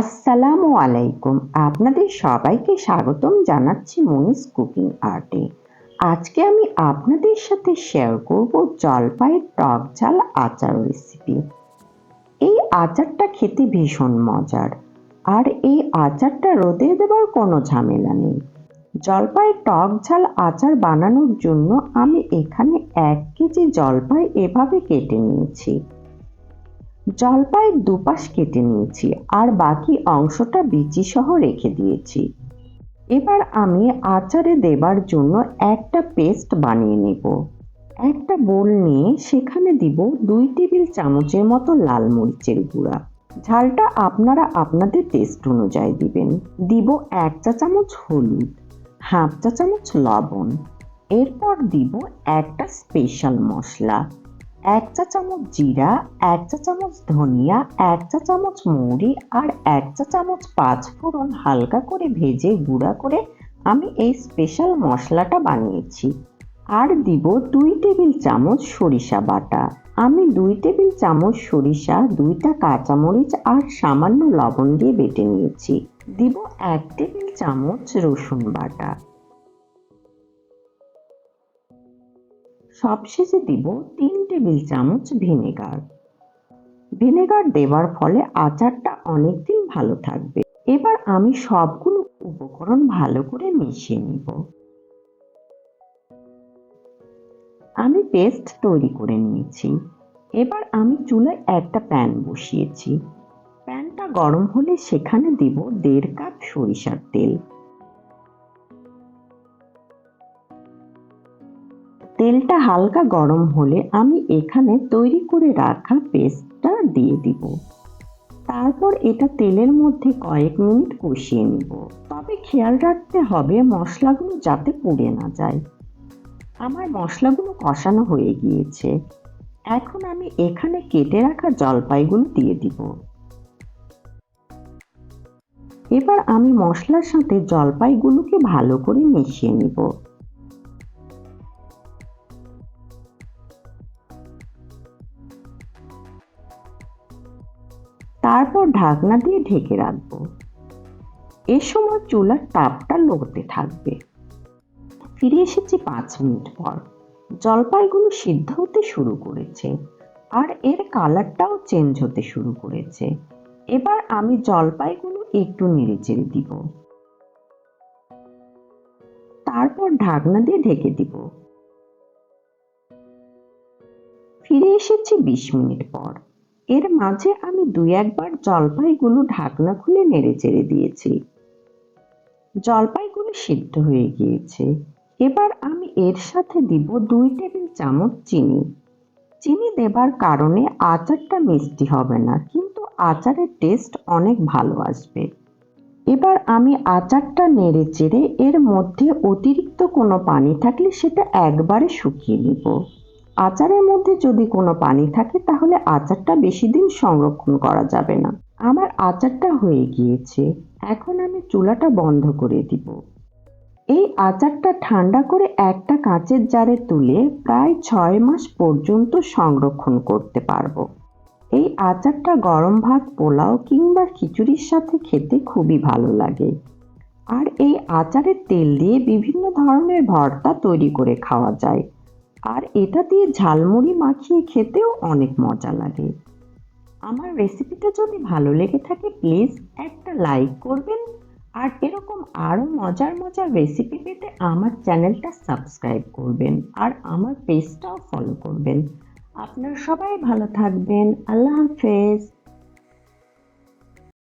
আসসালামু আলাইকুম। আপনাদের সবাইকে স্বাগতম জানাচ্ছি মনিস কুকিং আর্টে। আজকে আমি আপনাদের সাথে শেয়ার করব জলপাইয়ের টক ঝাল আচার রেসিপি এই আচারটা খেতে ভীষণ মজার। আর এই আচারটা রোদে দেবার কোনো ঝামেলা নেই। জলপাইয়ের টক ঝাল আচার বানানোর জন্য আমি এখানে এক কেজি জলপাই এভাবে কেটে নিয়েছি। জলপাইয়ের দুপাশ কেটে নিয়েছি আর বাকি অংশটা বিচি সহ রেখে দিয়েছি। এবার আমি আচারে দেবার জন্য একটা পেস্ট বানিয়ে নেব। একটা বোল নিয়ে সেখানে দিব দুই টেবিল চামচের মতো লাল মরিচের গুঁড়া। ঝালটা আপনারা আপনাদের টেস্ট অনুযায়ী দিবেন। দিব এক চা চামচ হলুদ, হাফ চা চামচ লবণ। এরপর দিব একটা স্পেশাল মশলা। এক চা চামচ জিরা, এক চা চামচ ধনিয়া, এক চা চামচ মৌরি আর এক চা চামচ পাঁচ ফোড়ন হালকা করে ভেজে গুঁড়া করে আমি এই স্পেশাল মশলাটা বানিয়েছি। আর দিব দুই টেবিল চামচ সরিষা বাটা। আমি দুই টেবিল চামচ সরিষা, দুইটা কাঁচামরিচ আর সামান্য লবণ দিয়ে বেটে নিয়েছি। দিব এক টেবিল চামচ রসুন বাটা। সবশেষে দিব তিন টেবিল চামচ ভিনেগার। ভিনেগার দেওয়ার ফলে আচারটা অনেকদিন ভালো থাকবে। এবার আমি সবগুলো উপকরণ ভালো করে মিশিয়ে নিব। আমি পেস্ট তৈরি করে নিয়েছি। এবার আমি চুলায় একটা প্যান বসিয়েছি। প্যানটা গরম হলে সেখানে দিব দেড় কাপ সরিষার তেল। তেলটা হালকা গরম হলে আমি এখানে তৈরি করে রাখা পেস্টটা দিয়ে দিব। তারপর এটা তেলের মধ্যে কয়েক মিনিট কষিয়ে নিব। তবে খেয়াল রাখতে হবে মশলাগুলো যাতে পুড়ে না যায়। আমার মশলাগুলো কষানো হয়ে গিয়েছে। এখন আমি এখানে কেটে রাখা জলপাইগুলো দিয়ে দিব। এবার আমি মশলার সাথে জলপাইগুলোকে ভালো করে মিশিয়ে নিব। তারপর ঢাকনা দিয়ে ঢেকে রাখব। এ সময় চুলার তাপটা লড়তে থাকবে। ফিরে এসেছি পাঁচ মিনিট পর। জলপাইগুলো সিদ্ধ হতে শুরু করেছে আর এর কালারটাও চেঞ্জ হতে শুরু করেছে। এবার আমি জলপাইগুলো একটু নেড়ে চেড়ে দিব। তারপর ঢাকনা দিয়ে ঢেকে দিব। ফিরে এসেছি বিশ মিনিট পর। এর মাঝে আমি দুই একবার জলপাইগুলো ঢাকনা খুলে নেড়ে চেড়ে দিয়েছি। জলপাইগুলো সিদ্ধ হয়ে গিয়েছে। এবার আমি এর সাথে দিব দুই টেবিল চামচ চিনি। চিনি দেবার কারণে আচারটা মিষ্টি হবে না, কিন্তু আচারের টেস্ট অনেক ভালো আসবে। এবার আমি আচারটা নেড়ে চেড়ে এর মধ্যে অতিরিক্ত কোনো পানি থাকলে সেটা একবারে শুকিয়ে নিব। আচারের মধ্যে যদি কোনো পানি থাকে, তাহলে আচারটা বেশি দিন সংরক্ষণ করা যাবে না। আমার আচারটা হয়ে গিয়েছে। এখন আমি চুলাটা বন্ধ করে দিব। এই আচারটা ঠান্ডা করে একটা কাঁচের জারে তুলে প্রায় ছয় মাস পর্যন্ত সংরক্ষণ করতে পারব। এই আচারটা গরম ভাত, পোলাও কিংবা খিচুড়ির সাথে খেতে খুবই ভালো লাগে। আর এই আচারের তেল দিয়ে বিভিন্ন ধরনের ভর্তা তৈরি করে খাওয়া যায়। আর এটা দিয়ে ঝালমুড়ি মাখিয়ে খেতেও অনেক মজা লাগে। আমার রেসিপিটা যদি ভালো লেগে থাকে প্লিজ একটা লাইক করবেন। আর এরকম আরও মজার মজার রেসিপি পেতে আমার চ্যানেলটা সাবস্ক্রাইব করবেন আর আমার পেজটাও ফলো করবেন। আপনারা সবাই ভালো থাকবেন। আল্লাহ হাফেজ।